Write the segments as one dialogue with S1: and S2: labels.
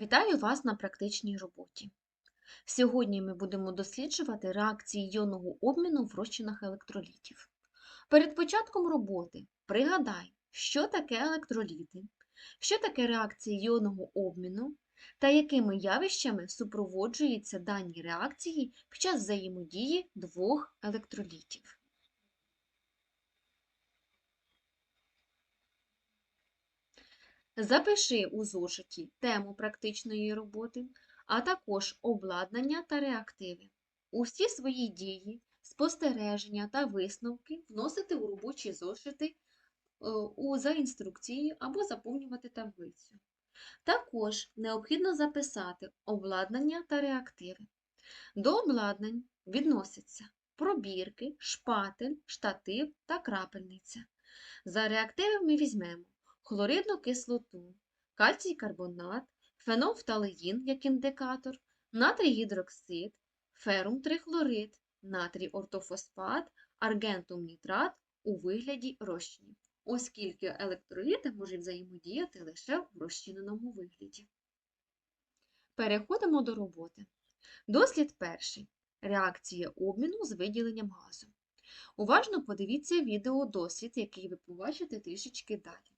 S1: Вітаю вас на практичній роботі. Сьогодні ми будемо досліджувати реакції іонного обміну в розчинах електролітів. Перед початком роботи пригадай, що таке електроліти, що таке реакції іонного обміну та якими явищами супроводжуються дані реакції під час взаємодії двох електролітів. Запиши у зошиті тему практичної роботи, а також обладнання та реактиви. Усі свої дії, спостереження та висновки вносити у робочі зошити е, за інструкцією або заповнювати таблицю. Також необхідно записати обладнання та реактиви. До обладнань відносяться пробірки, шпатель, штатив та крапельниця. За реактиви ми візьмемо хлоридну кислоту, кальцій карбонат, фенолфталеїн як індикатор, натрій гідроксид, ферум трихлорид, натрій ортофосфат, аргентум нітрат у вигляді розчинів, оскільки електроліти можуть взаємодіяти лише в розчиненому вигляді. Переходимо до роботи. Дослід перший. Реакція обміну з виділенням газу. Уважно подивіться відеодослід, який ви побачите трішечки далі.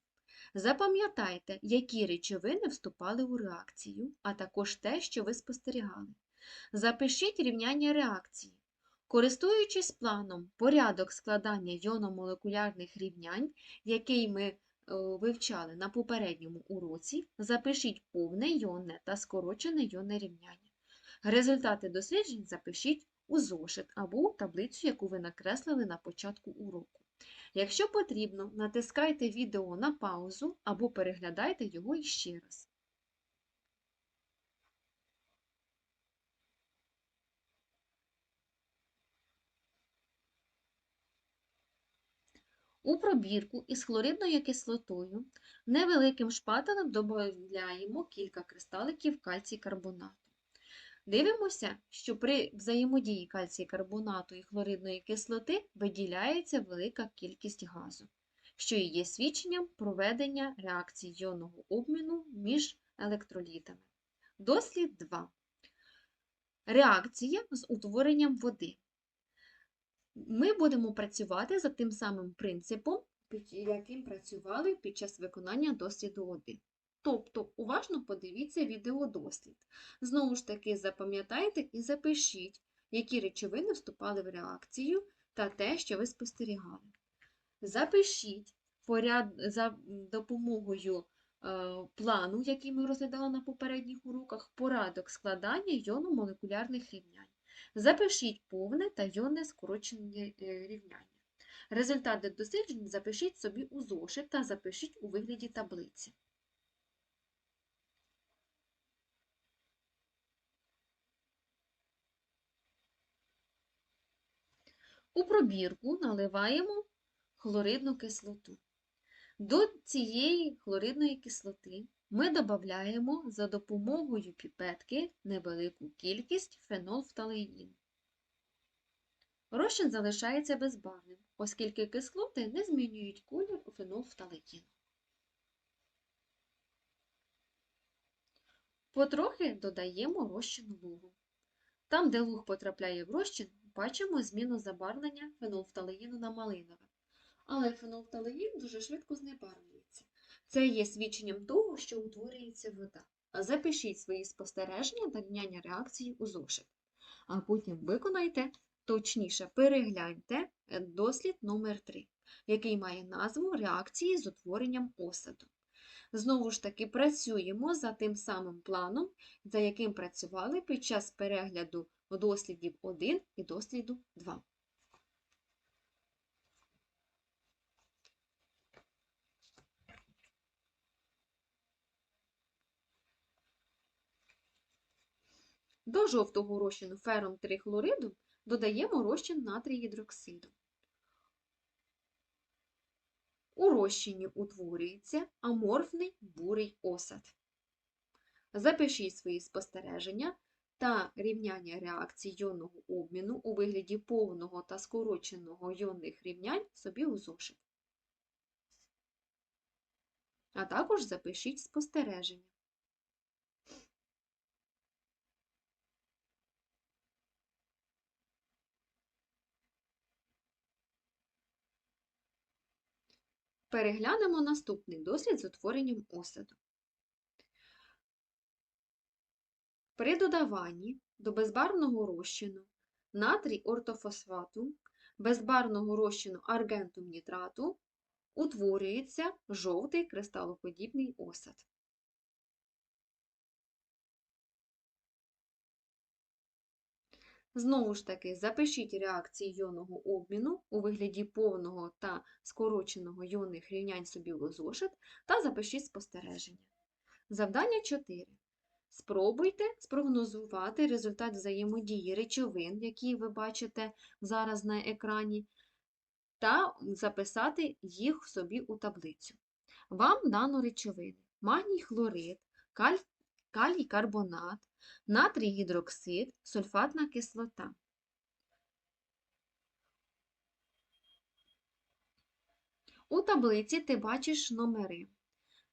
S1: Запам'ятайте, які речовини вступали у реакцію, а також те, що ви спостерігали. Запишіть рівняння реакції. Користуючись планом порядок складання йономолекулярних рівнянь, який ми е, вивчали на попередньому уроці, запишіть повне йонне та скорочене йонне рівняння. Результати досліджень запишіть у зошит або у таблицю, яку ви накреслили на початку уроку. Якщо потрібно, натискайте відео на паузу або переглядайте його іще раз. У пробірку із хлоридною кислотою невеликим шпателем додаємо кілька кристаликів кальцій карбонату. Дивимося, що при взаємодії кальцій карбонату і хлоридної кислоти виділяється велика кількість газу, що і є свідченням проведення реакції іонного обміну між електролітами. Дослід 2. Реакція з утворенням води. Ми будемо працювати за тим самим принципом, яким працювали під час виконання досліду 1. Тобто, уважно подивіться відеодослід. Знову ж таки, запам'ятайте і запишіть, які речовини вступали в реакцію та те, що ви спостерігали. Запишіть поряд... за допомогою е, плану, який ми розглядали на попередніх уроках, порядок складання йономолекулярних рівнянь. Запишіть повне та йонне скорочене е, рівняння. Результати досліджень запишіть собі у зошит та запишіть у вигляді таблиці. У пробірку наливаємо хлоридну кислоту. До цієї хлоридної кислоти ми додаємо за допомогою піпетки невелику кількість фенолфталеїну. Розчин залишається безбарвним, оскільки кислоти не змінюють колір у фенолфталеїну. Потрохи додаємо розчин лугу. Там, де луг потрапляє в розчин, бачимо зміну забарвлення фенолфталеїну на малинове. Але фенолфталеїн дуже швидко знебарвлюється. Це є свідченням того, що утворюється вода. Запишіть свої спостереження та рівняння реакції у зошит. А потім виконайте, точніше перегляньте дослід номер 3 який має назву реакції з утворенням осаду. Знову ж таки, працюємо за тим самим планом, за яким працювали під час перегляду дослідів 1 і досліду 2. До жовтого розчину фером трихлориду додаємо розчин натрій гідроксиду. У розчині утворюється аморфний бурий осад. Запишіть свої спостереження та рівняння реакцій йонного обміну у вигляді повного та скороченого йонних рівнянь собі у зошит. А також запишіть спостереження. Переглянемо наступний дослід з утворенням осаду. При додаванні до безбарвного розчину натрій ортофосфату, безбарвного розчину аргентум нітрату утворюється жовтий кристалоподібний осад. Знову ж таки, запишіть реакції йонного обміну у вигляді повного та скороченого йонних рівнянь собі у зошит та запишіть спостереження. Завдання 4. Спробуйте спрогнозувати результат взаємодії речовин, які ви бачите зараз на екрані, та записати їх собі у таблицю. Вам дано речовини: магній хлорид, каль... калій карбонат, натрій гідроксид, сульфатна кислота. У таблиці ти бачиш номери.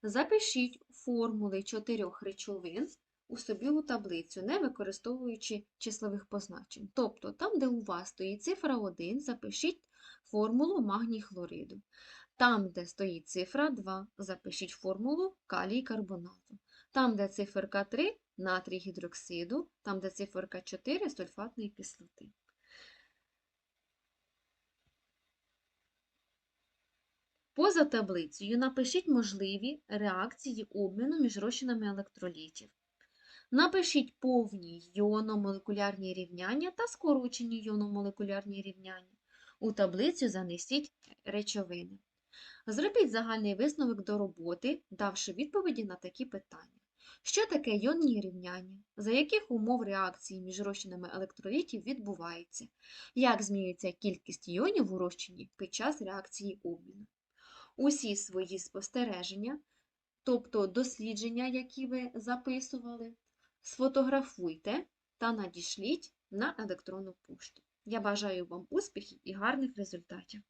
S1: Запишіть формули чотирьох речовин у собі у таблицю, не використовуючи числових позначень. Тобто, там, де у вас стоїть цифра 1, запишіть формулу магній хлориду. Там, де стоїть цифра 2, запишіть формулу калій карбонату. Там, де циферка 3 натрій гідроксиду, там, де циферка 4 сульфатної кислоти. Поза таблицею напишіть можливі реакції обміну між розчинами електролітів. Напишіть повні йономолекулярні рівняння та скорочені йономолекулярні рівняння. У таблицю занесіть речовини. Зробіть загальний висновок до роботи, давши відповіді на такі питання. Що таке йонні рівняння? За яких умов реакції між розчинами електролітів відбувається? Як змінюється кількість іонів у розчині під час реакції обміну? Усі свої спостереження, тобто дослідження, які ви записували, сфотографуйте та надішліть на електронну пошту. Я бажаю вам успіхів і гарних результатів!